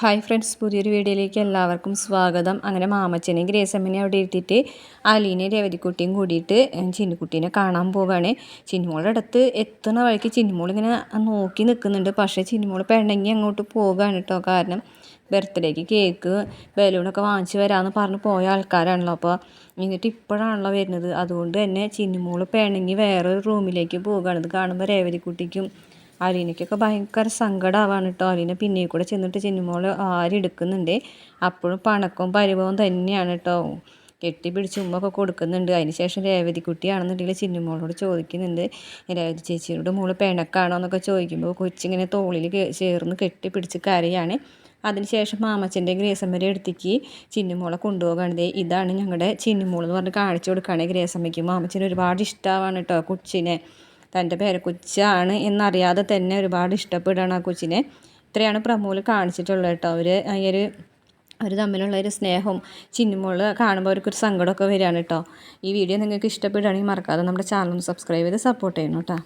Hi friends പുതിയൊരു വീഡിയോയിലേക്ക് എല്ലാവർക്കും സ്വാഗതം. അങ്ങനെ മാമച്ചനെയും ഗ്രേസമ്മനെയും അവിടെ ഇരുത്തിയിട്ട് അലീനെയും രവതിക്കുട്ടിയും കൂടിയിട്ട് ചിന്നുക്കുട്ടീനെ കാണാൻ പോവുകയാണ് ചിന്നുമോളുടെ അടുത്ത് എത്തുന്ന വഴിക്ക് ചിന്നുമോൾ ഇങ്ങനെ നോക്കി നിൽക്കുന്നുണ്ട്. പക്ഷേ ചിന്നുമോൾ പെണ്ണെങ്കിൽ അങ്ങോട്ട് പോവുകയാണ് കേട്ടോ കാരണം ബർത്ത്ഡേക്ക് കേക്ക് ബലൂണൊക്കെ വാങ്ങിച്ച് വരാമെന്ന് പറഞ്ഞ് പോയ ആൾക്കാരാണല്ലോ. അപ്പോൾ എന്നിട്ട് ഇപ്പോഴാണല്ലോ വരുന്നത്. അതുകൊണ്ട് തന്നെ ചിന്നുമോൾ പെണ്ണെങ്കിൽ വേറൊരു റൂമിലേക്ക് പോവുകയാണ് ഇത് കാണുമ്പോൾ രേവതിക്കുട്ടിക്കും അലീനയ്ക്കൊക്കെ ഭയങ്കര സങ്കടമാവാണ് കേട്ടോ അലീന പിന്നെ കൂടെ ചെന്നിട്ട് ചിന്നുമോൾ ആരെടുക്കുന്നുണ്ട് അപ്പോഴും പണക്കവും പരിഭവവും തന്നെയാണ് കേട്ടോ കെട്ടിപ്പിടിച്ച് ഉമ്മൊക്കെ കൊടുക്കുന്നുണ്ട്. അതിന് ശേഷം രേവതി കുട്ടിയാണെന്നുണ്ടെങ്കിൽ ചിന്നുമോളോട് ചോദിക്കുന്നുണ്ട്. രേവതി ചേച്ചിയോട് മോൾ പിണക്കാണോ എന്നൊക്കെ ചോദിക്കുമ്പോൾ കൊച്ചിങ്ങനെ തോളിൽ ചേർന്ന് കെട്ടി കെട്ടിപ്പിടിച്ച് കരയാണ്. അതിനുശേഷം മാമച്ചന്റെ ഗ്രേസമ്മരെ അടുത്തേക്ക് ചിന്നുമോളെ കൊണ്ടുപോകാണത് ഇതാണ് ഞങ്ങളുടെ ചിന്നുമോൾ എന്ന് പറഞ്ഞ് കാണിച്ചു കൊടുക്കുകയാണെങ്കിൽ ഗ്രേസമ്മയ്ക്ക്. മാമച്ചന് ഒരുപാട് ഇഷ്ടമാണ് കേട്ടോ കൊച്ചിനെ. തന്റെ പേരക്കൊച്ചാണ് എന്നറിയാതെ തന്നെ ഒരുപാട് ഇഷ്ടപ്പെടുകയാണ് ആ കൊച്ചിനെ. ഇത്രയാണ് പ്രമോൽ കാണിച്ചിട്ടുള്ളത് കേട്ടോ. അവർ ഈ ഒരു അവർ തമ്മിലുള്ള ഒരു സ്നേഹവും ചിന്നുമോൾ കാണുമ്പോൾ അവർക്കൊരു സങ്കടമൊക്കെ വരികയാണ് കേട്ടോ. ഈ വീഡിയോ നിങ്ങൾക്ക് ഇഷ്ടപ്പെടുകയാണെങ്കിൽ മറക്കാതെ നമ്മുടെ ചാനൽ സബ്സ്ക്രൈബ് ചെയ്ത് സപ്പോർട്ട് ചെയ്യണം കേട്ടോ.